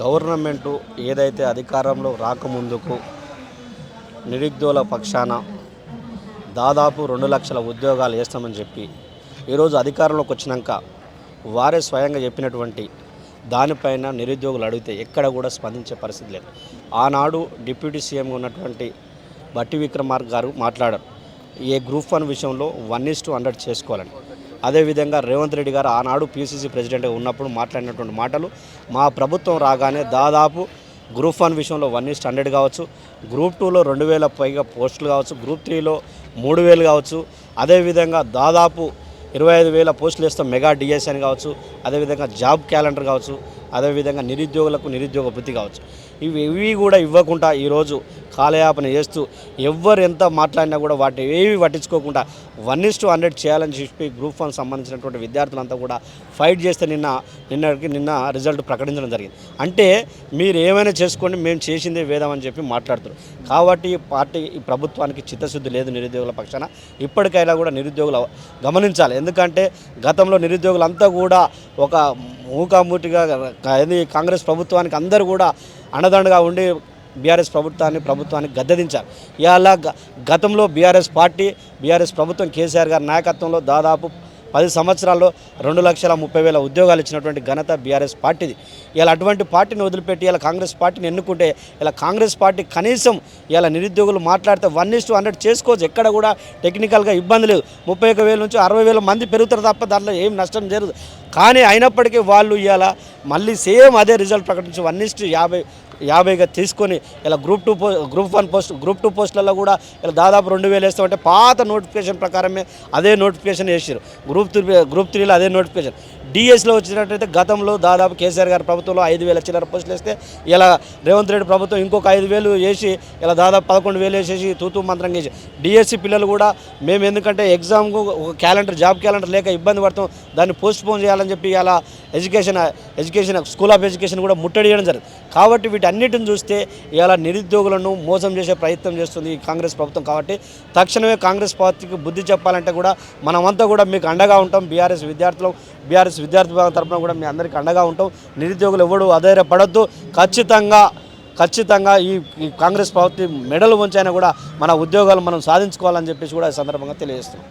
Government ఏదైతే అధికారంలో రాకముందుకు నిరుద్యోగుల పక్షాన దాదాపు రెండు లక్షల ఉద్యోగాలు వేస్తామని చెప్పి ఈరోజు అధికారంలోకి వచ్చినాక వారే స్వయంగా చెప్పినటువంటి దానిపైన నిరుద్యోగులు అడిగితే ఎక్కడ కూడా స్పందించే పరిస్థితి లేదు. ఆనాడు డిప్యూటీ సీఎం ఉన్నటువంటి బట్టి విక్రమార్క గారు మాట్లాడారు. ఏ గ్రూప్ వన్ విషయంలో వన్ ఇస్ టు హండ్రెడ్ చేసుకోవాలని. అదేవిధంగా రేవంత్ రెడ్డి గారు ఆనాడు పీసీసీ ప్రెసిడెంట్గా ఉన్నప్పుడు మాట్లాడినటువంటి మాటలు మా ప్రభుత్వం రాగానే దాదాపు గ్రూప్ వన్ విషయంలో వన్ ఇస్ట్ హండ్రెడ్ కావచ్చు గ్రూప్ టూలో రెండు వేల పైగా పోస్టులు కావచ్చు గ్రూప్ త్రీలో మూడు వేలు కావచ్చు అదేవిధంగా దాదాపు ఇరవై ఐదు వేల పోస్టులు వేస్తాం మెగా డిఎస్ఎన్ కావచ్చు అదేవిధంగా జాబ్ క్యాలెండర్ కావచ్చు అదేవిధంగా నిరుద్యోగులకు నిరుద్యోగ వృత్తి కావచ్చు. ఇవి ఇవి కూడా ఇవ్వకుండా ఈరోజు కాలయాపన చేస్తూ ఎవ్వరు ఎంత మాట్లాడినా కూడా వాటి ఏవి పట్టించుకోకుండా వన్ ఇస్ టు హండ్రెడ్ చేయాలని చెప్పి గ్రూప్ వన్ సంబంధించినటువంటి విద్యార్థులంతా కూడా ఫైట్ చేస్తే నిన్న నిన్నటికి నిన్న రిజల్ట్ ప్రకటించడం జరిగింది. అంటే మీరు ఏమైనా చేసుకోండి మేము చేసిందే వేదం అని చెప్పి మాట్లాడుతున్నారు. కాబట్టి పార్టీ ఈ ప్రభుత్వానికి చిత్తశుద్ధి లేదు నిరుద్యోగుల పక్షాన. ఇప్పటికైనా కూడా నిరుద్యోగులు గమనించాలి. ఎందుకంటే గతంలో నిరుద్యోగులంతా కూడా ఒక మూకామూటిగా ఇది కాంగ్రెస్ ప్రభుత్వానికి అందరూ కూడా అండదండగా ఉండి బీఆర్ఎస్ ప్రభుత్వాన్ని ప్రభుత్వానికి గద్దెదించారు. ఇవాళ గ- గతంలో బీఆర్ఎస్ పార్టీ బీఆర్ఎస్ ప్రభుత్వం కేసీఆర్ గారి నాయకత్వంలో దాదాపు పది సంవత్సరాల్లో రెండు లక్షల ముప్పై వేల ఉద్యోగాలు ఇచ్చినటువంటి ఘనత బీఆర్ఎస్ పార్టీది. ఇలా అటువంటి పార్టీని వదిలిపెట్టి ఇలా కాంగ్రెస్ పార్టీని ఎన్నుకుంటే ఇలా కాంగ్రెస్ పార్టీ కనీసం ఇలా నిరుద్యోగులు మాట్లాడితే వన్ ఇస్ టూ హండ్రెడ్ చేసుకోవచ్చు. ఎక్కడ కూడా టెక్నికల్గా ఇబ్బంది లేదు. ముప్పై ఒక వేల నుంచి అరవై వేల మంది పెరుగుతారు తప్ప దాంట్లో ఏం నష్టం జరగదు. కానీ అయినప్పటికీ వాళ్ళు ఇవాళ మళ్ళీ సేమ్ అదే రిజల్ట్ ప్రకటించి వన్ ఇస్ట్ యాభై యాభైగా తీసుకొని ఇలా group two group one post group two పోస్టులలో కూడా ఇలా దాదాపు రెండు వేలు వేస్తామంటే పాత నోటిఫికేషన్ ప్రకారమే అదే నోటిఫికేషన్ వేసారు గ్రూప్ త్రీ గ్రూప్ త్రీలో అదే నోటిఫికేషన్. డిఎస్లో వచ్చినట్టయితే గతంలో దాదాపు కేసీఆర్ గారి ప్రభుత్వంలో ఐదు వేల చిల్లర పోస్టులు వేస్తే ఇలా రేవంత్ రెడ్డి ప్రభుత్వం ఇంకొక ఐదు వేలు వేసి ఇలా దాదాపు పదకొండు వేలు వేసేసి తూతూ మంత్రం చేసి డిఎస్సి పిల్లలు కూడా మేము ఎందుకంటే ఎగ్జామ్కు ఒక క్యాలెండర్ జాబ్ క్యాలెండర్ లేక ఇబ్బంది పడతాం. దాన్ని పోస్ట్పోన్ చేయాలని చెప్పి ఇలా education education school of education కూడా ముట్టడియడం జరిగింది. కాబట్టి వీటన్నిటిని చూస్తే ఇలా నిరుద్యోగులను మోసం చేసే ప్రయత్నం చేస్తుంది ఈ కాంగ్రెస్ ప్రభుత్వం కాబట్టి తక్షణమే కాంగ్రెస్ పార్టీకి బుద్ధి చెప్పాలంటే కూడా మనమంతా కూడా మీకు అండగా ఉంటాం. బీఆర్ఎస్ విద్యార్థులు బీఆర్ఎస్ విద్యార్థి విభాగం తరపున కూడా మీ అందరికీ అండగా ఉంటాం. నిరుద్యోగులు ఎవడు అధైర్యపడద్దు. ఖచ్చితంగా ఖచ్చితంగా ఈ ఈ కాంగ్రెస్ ప్రభుత్వం మెడలు ఉంచైనా కూడా మన ఉద్యోగాలు మనం సాధించుకోవాలని చెప్పేసి కూడా ఈ సందర్భంగా తెలియజేస్తున్నాం.